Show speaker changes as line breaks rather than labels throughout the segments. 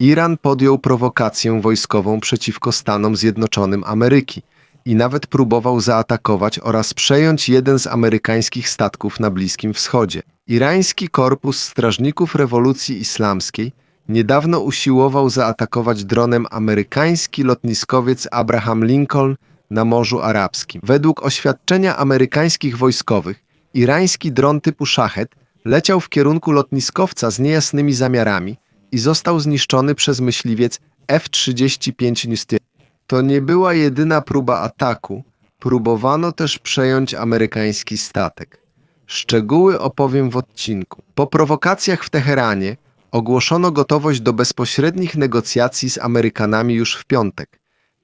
Iran podjął prowokację wojskową przeciwko Stanom Zjednoczonym Ameryki i nawet próbował zaatakować oraz przejąć jeden z amerykańskich statków na Bliskim Wschodzie. Irański Korpus Strażników Rewolucji Islamskiej niedawno usiłował zaatakować dronem amerykański lotniskowiec Abraham Lincoln na Morzu Arabskim. Według oświadczenia amerykańskich wojskowych, irański dron typu Shahed leciał w kierunku lotniskowca z niejasnymi zamiarami i został zniszczony przez myśliwiec F-35 Newstead. To nie była jedyna próba ataku. Próbowano też przejąć amerykański statek. Szczegóły opowiem w odcinku. Po prowokacjach w Teheranie ogłoszono gotowość do bezpośrednich negocjacji z Amerykanami już w piątek.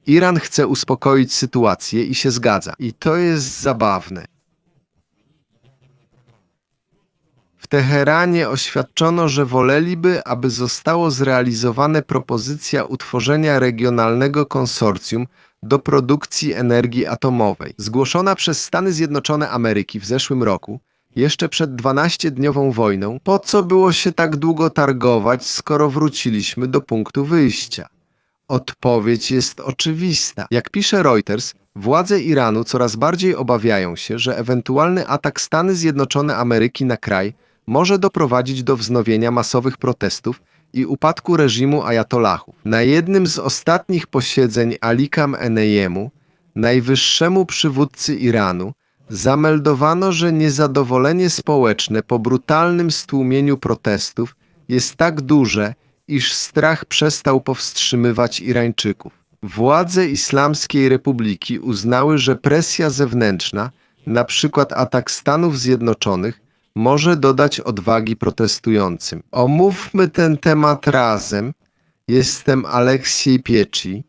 Iran chce uspokoić sytuację i się zgadza. I to jest zabawne. W Teheranie oświadczono, że woleliby, aby zostało zrealizowane propozycja utworzenia regionalnego konsorcjum do produkcji energii atomowej. Zgłoszona przez Stany Zjednoczone Ameryki w zeszłym roku, jeszcze przed 12-dniową wojną, po co było się tak długo targować, skoro wróciliśmy do punktu wyjścia? Odpowiedź jest oczywista. Jak pisze Reuters, władze Iranu coraz bardziej obawiają się, że ewentualny atak Stany Zjednoczone Ameryki na kraj może doprowadzić do wznowienia masowych protestów i upadku reżimu ajatollahów. Na jednym z ostatnich posiedzeń Alikam Enejemu, najwyższemu przywódcy Iranu, zameldowano, że niezadowolenie społeczne po brutalnym stłumieniu protestów jest tak duże, iż strach przestał powstrzymywać Irańczyków. Władze Islamskiej Republiki uznały, że presja zewnętrzna, na przykład atak Stanów Zjednoczonych, może dodać odwagi protestującym. Omówmy ten temat razem. Jestem Aleksiej Pieczi.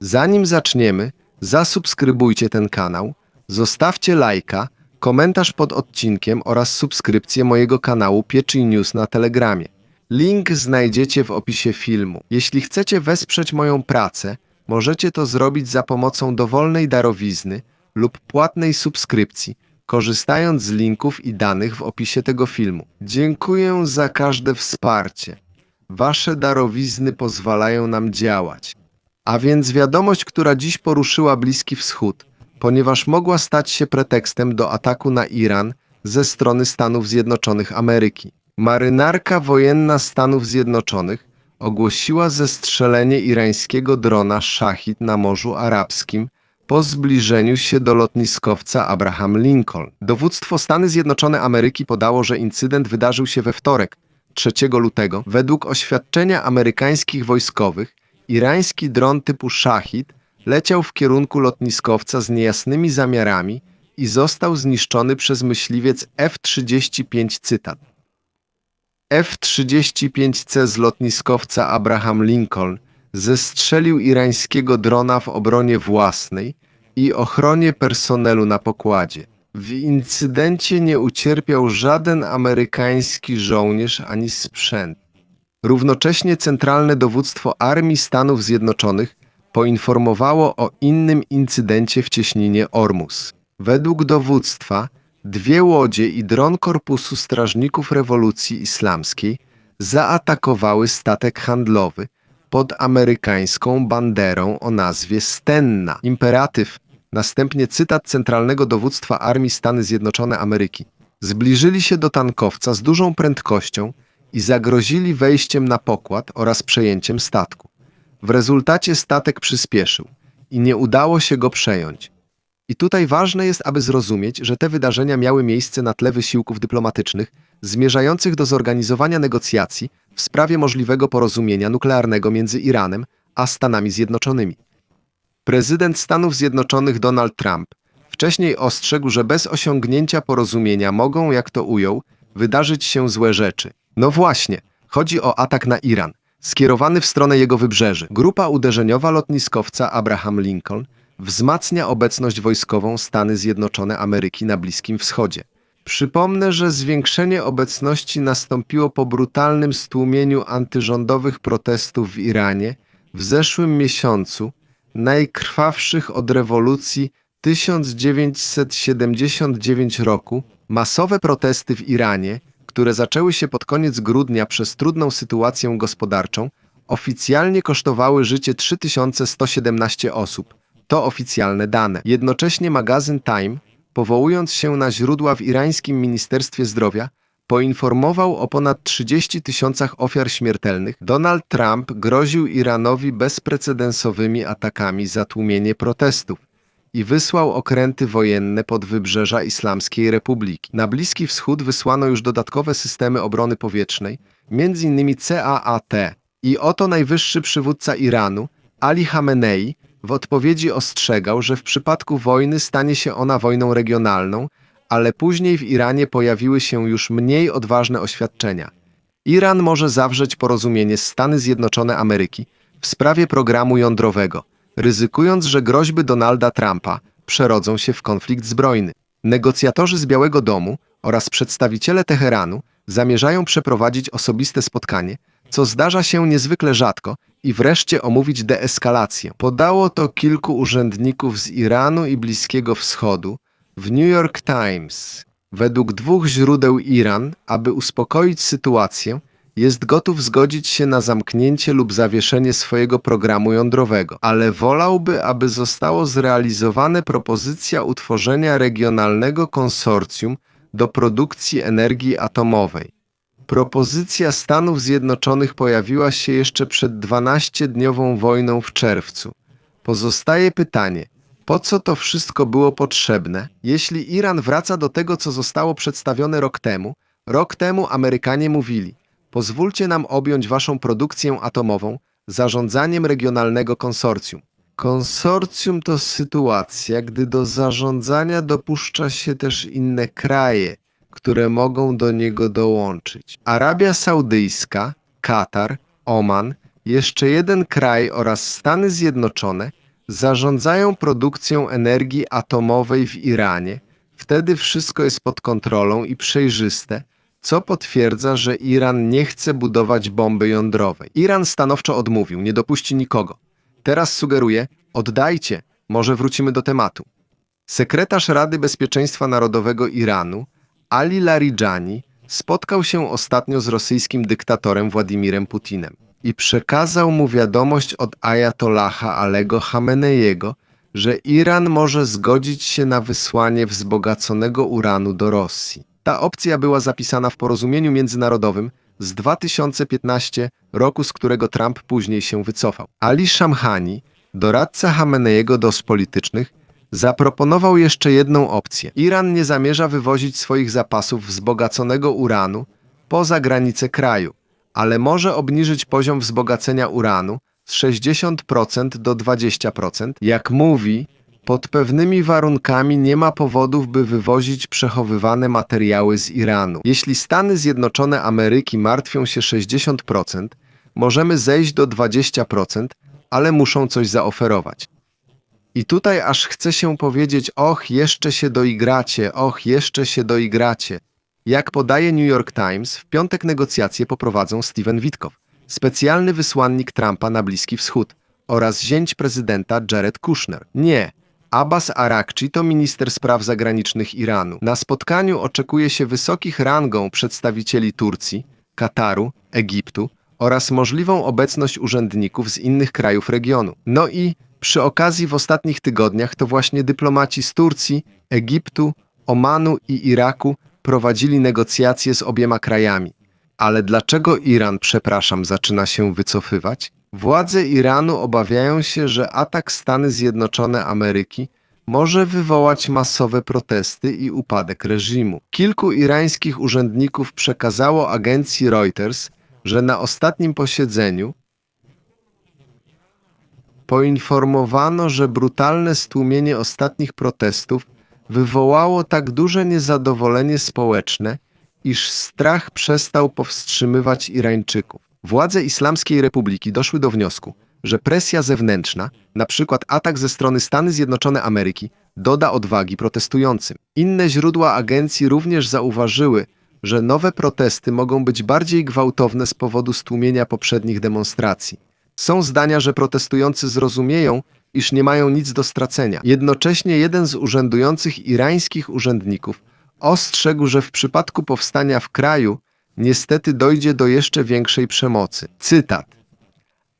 Zanim zaczniemy, zasubskrybujcie ten kanał, zostawcie lajka, komentarz pod odcinkiem oraz subskrypcję mojego kanału Pieczy News na Telegramie. Link znajdziecie w opisie filmu. Jeśli chcecie wesprzeć moją pracę, możecie to zrobić za pomocą dowolnej darowizny lub płatnej subskrypcji, korzystając z linków i danych w opisie tego filmu. Dziękuję za każde wsparcie. Wasze darowizny pozwalają nam działać. A więc wiadomość, która dziś poruszyła Bliski Wschód, ponieważ mogła stać się pretekstem do ataku na Iran ze strony Stanów Zjednoczonych Ameryki. Marynarka wojenna Stanów Zjednoczonych ogłosiła zestrzelenie irańskiego drona Shahid na Morzu Arabskim po zbliżeniu się do lotniskowca Abraham Lincoln. Dowództwo Stany Zjednoczone Ameryki podało, że incydent wydarzył się we wtorek, 3 lutego. Według oświadczenia amerykańskich wojskowych, irański dron typu Shahid leciał w kierunku lotniskowca z niejasnymi zamiarami i został zniszczony przez myśliwiec F-35 Cytat. F-35C z lotniskowca Abraham Lincoln zestrzelił irańskiego drona w obronie własnej i ochronie personelu na pokładzie. W incydencie nie ucierpiał żaden amerykański żołnierz ani sprzęt. Równocześnie Centralne Dowództwo Armii Stanów Zjednoczonych poinformowało o innym incydencie w cieśninie Ormus. Według dowództwa dwie łodzie i dron Korpusu Strażników Rewolucji Islamskiej zaatakowały statek handlowy pod amerykańską banderą o nazwie Stenna. Imperatyw, następnie cytat Centralnego Dowództwa Armii Stany Zjednoczone Ameryki. Zbliżyli się do tankowca z dużą prędkością i zagrozili wejściem na pokład oraz przejęciem statku. W rezultacie statek przyspieszył i nie udało się go przejąć. I tutaj ważne jest, aby zrozumieć, że te wydarzenia miały miejsce na tle wysiłków dyplomatycznych zmierzających do zorganizowania negocjacji w sprawie możliwego porozumienia nuklearnego między Iranem a Stanami Zjednoczonymi. Prezydent Stanów Zjednoczonych Donald Trump wcześniej ostrzegł, że bez osiągnięcia porozumienia mogą, jak to ujął, wydarzyć się złe rzeczy. No właśnie, chodzi o atak na Iran, skierowany w stronę jego wybrzeży. Grupa uderzeniowa lotniskowca Abraham Lincoln wzmacnia obecność wojskową Stany Zjednoczone Ameryki na Bliskim Wschodzie. Przypomnę, że zwiększenie obecności nastąpiło po brutalnym stłumieniu antyrządowych protestów w Iranie w zeszłym miesiącu, najkrwawszych od rewolucji 1979 roku. Masowe protesty w Iranie, które zaczęły się pod koniec grudnia przez trudną sytuację gospodarczą oficjalnie kosztowały życie 3117 osób. To oficjalne dane. Jednocześnie magazyn Time, powołując się na źródła w irańskim Ministerstwie Zdrowia, poinformował o ponad 30 tysiącach ofiar śmiertelnych. Donald Trump groził Iranowi bezprecedensowymi atakami za tłumienie protestów i wysłał okręty wojenne pod wybrzeża Islamskiej Republiki. Na Bliski Wschód wysłano już dodatkowe systemy obrony powietrznej, m.in. CAAT. I oto najwyższy przywódca Iranu, Ali Khamenei, w odpowiedzi ostrzegał, że w przypadku wojny stanie się ona wojną regionalną, ale później w Iranie pojawiły się już mniej odważne oświadczenia. Iran może zawrzeć porozumienie z Stany Zjednoczone Ameryki w sprawie programu jądrowego, ryzykując, że groźby Donalda Trumpa przerodzą się w konflikt zbrojny. Negocjatorzy z Białego Domu oraz przedstawiciele Teheranu zamierzają przeprowadzić osobiste spotkanie, co zdarza się niezwykle rzadko, i wreszcie omówić deeskalację. Podało to kilku urzędników z Iranu i Bliskiego Wschodu w New York Times. Według dwóch źródeł Iran, aby uspokoić sytuację, jest gotów zgodzić się na zamknięcie lub zawieszenie swojego programu jądrowego, ale wolałby, aby zostało zrealizowane propozycja utworzenia regionalnego konsorcjum do produkcji energii atomowej. Propozycja Stanów Zjednoczonych pojawiła się jeszcze przed 12-dniową wojną w czerwcu. Pozostaje pytanie, po co to wszystko było potrzebne? Jeśli Iran wraca do tego, co zostało przedstawione rok temu, rok temu Amerykanie mówili: Pozwólcie nam objąć waszą produkcję atomową zarządzaniem regionalnego konsorcjum. Konsorcjum to sytuacja, gdy do zarządzania dopuszcza się też inne kraje, które mogą do niego dołączyć. Arabia Saudyjska, Katar, Oman, jeszcze jeden kraj oraz Stany Zjednoczone zarządzają produkcją energii atomowej w Iranie. Wtedy wszystko jest pod kontrolą i przejrzyste, co potwierdza, że Iran nie chce budować bomby jądrowej. Iran stanowczo odmówił, nie dopuści nikogo. Teraz sugeruje, oddajcie, może wrócimy do tematu. Sekretarz Rady Bezpieczeństwa Narodowego Iranu, Ali Larijani, spotkał się ostatnio z rosyjskim dyktatorem Władimirem Putinem i przekazał mu wiadomość od ajatollaha Alego Hameneiego, że Iran może zgodzić się na wysłanie wzbogaconego uranu do Rosji. Ta opcja była zapisana w porozumieniu międzynarodowym z 2015 roku, z którego Trump później się wycofał. Ali Shamhani, doradca Hameneiego do politycznych, zaproponował jeszcze jedną opcję. Iran nie zamierza wywozić swoich zapasów wzbogaconego uranu poza granice kraju, ale może obniżyć poziom wzbogacenia uranu z 60% do 20%. Jak mówi, pod pewnymi warunkami nie ma powodów, by wywozić przechowywane materiały z Iranu. Jeśli Stany Zjednoczone Ameryki martwią się 60%, możemy zejść do 20%, ale muszą coś zaoferować. I tutaj aż chce się powiedzieć, och, jeszcze się doigracie, och, jeszcze się doigracie. Jak podaje New York Times, w piątek negocjacje poprowadzą Steven Witkow, specjalny wysłannik Trumpa na Bliski Wschód oraz zięć prezydenta Jared Kushner. Nie, Abbas Arakci to minister spraw zagranicznych Iranu. Na spotkaniu oczekuje się wysokich rangą przedstawicieli Turcji, Kataru, Egiptu oraz możliwą obecność urzędników z innych krajów regionu. No i przy okazji w ostatnich tygodniach to właśnie dyplomaci z Turcji, Egiptu, Omanu i Iraku prowadzili negocjacje z obiema krajami. Ale dlaczego Iran, przepraszam, zaczyna się wycofywać? Władze Iranu obawiają się, że atak Stany Zjednoczone Ameryki może wywołać masowe protesty i upadek reżimu. Kilku irańskich urzędników przekazało agencji Reuters, że na ostatnim posiedzeniu poinformowano, że brutalne stłumienie ostatnich protestów wywołało tak duże niezadowolenie społeczne, iż strach przestał powstrzymywać Irańczyków. Władze Islamskiej Republiki doszły do wniosku, że presja zewnętrzna, na przykład atak ze strony Stany Zjednoczone Ameryki, doda odwagi protestującym. Inne źródła agencji również zauważyły, że nowe protesty mogą być bardziej gwałtowne z powodu stłumienia poprzednich demonstracji. Są zdania, że protestujący zrozumieją, iż nie mają nic do stracenia. Jednocześnie jeden z urzędujących irańskich urzędników ostrzegł, że w przypadku powstania w kraju niestety dojdzie do jeszcze większej przemocy. Cytat.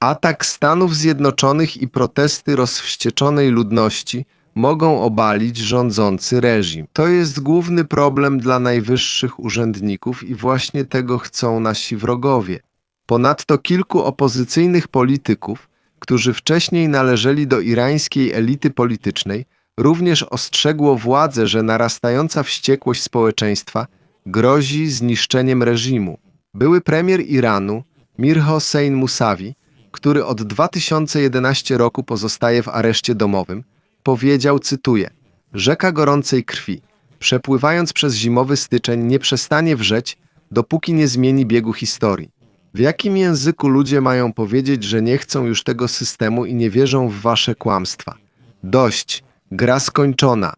Atak Stanów Zjednoczonych i protesty rozwścieczonej ludności mogą obalić rządzący reżim. To jest główny problem dla najwyższych urzędników i właśnie tego chcą nasi wrogowie. Ponadto kilku opozycyjnych polityków, którzy wcześniej należeli do irańskiej elity politycznej, również ostrzegło władzę, że narastająca wściekłość społeczeństwa grozi zniszczeniem reżimu. Były premier Iranu, Mir Hossein Musawi, który od 2011 roku pozostaje w areszcie domowym, powiedział, cytuję, Rzeka gorącej krwi, przepływając przez zimowy styczeń, nie przestanie wrzeć, dopóki nie zmieni biegu historii. W jakim języku ludzie mają powiedzieć, że nie chcą już tego systemu i nie wierzą w wasze kłamstwa? Dość, gra skończona.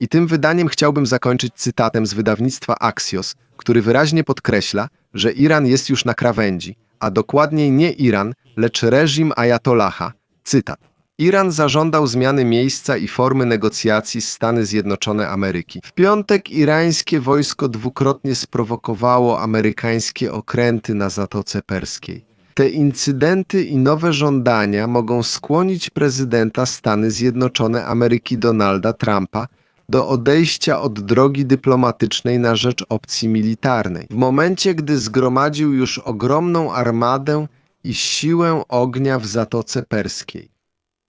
I tym wydaniem chciałbym zakończyć cytatem z wydawnictwa Axios, który wyraźnie podkreśla, że Iran jest już na krawędzi, a dokładniej nie Iran, lecz reżim Ayatollaha. Cytat. Iran zażądał zmiany miejsca i formy negocjacji z Stany Zjednoczone Ameryki. W piątek irańskie wojsko dwukrotnie sprowokowało amerykańskie okręty na Zatoce Perskiej. Te incydenty i nowe żądania mogą skłonić prezydenta Stany Zjednoczone Ameryki Donalda Trumpa do odejścia od drogi dyplomatycznej na rzecz opcji militarnej. W momencie, gdy zgromadził już ogromną armadę i siłę ognia w Zatoce Perskiej.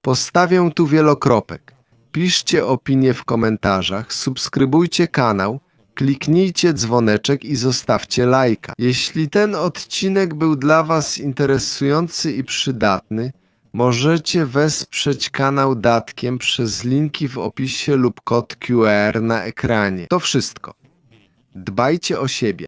Postawię tu wielokropek. Piszcie opinie w komentarzach, subskrybujcie kanał, kliknijcie dzwoneczek i zostawcie lajka. Jeśli ten odcinek był dla Was interesujący i przydatny, możecie wesprzeć kanał datkiem przez linki w opisie lub kod QR na ekranie. To wszystko. Dbajcie o siebie.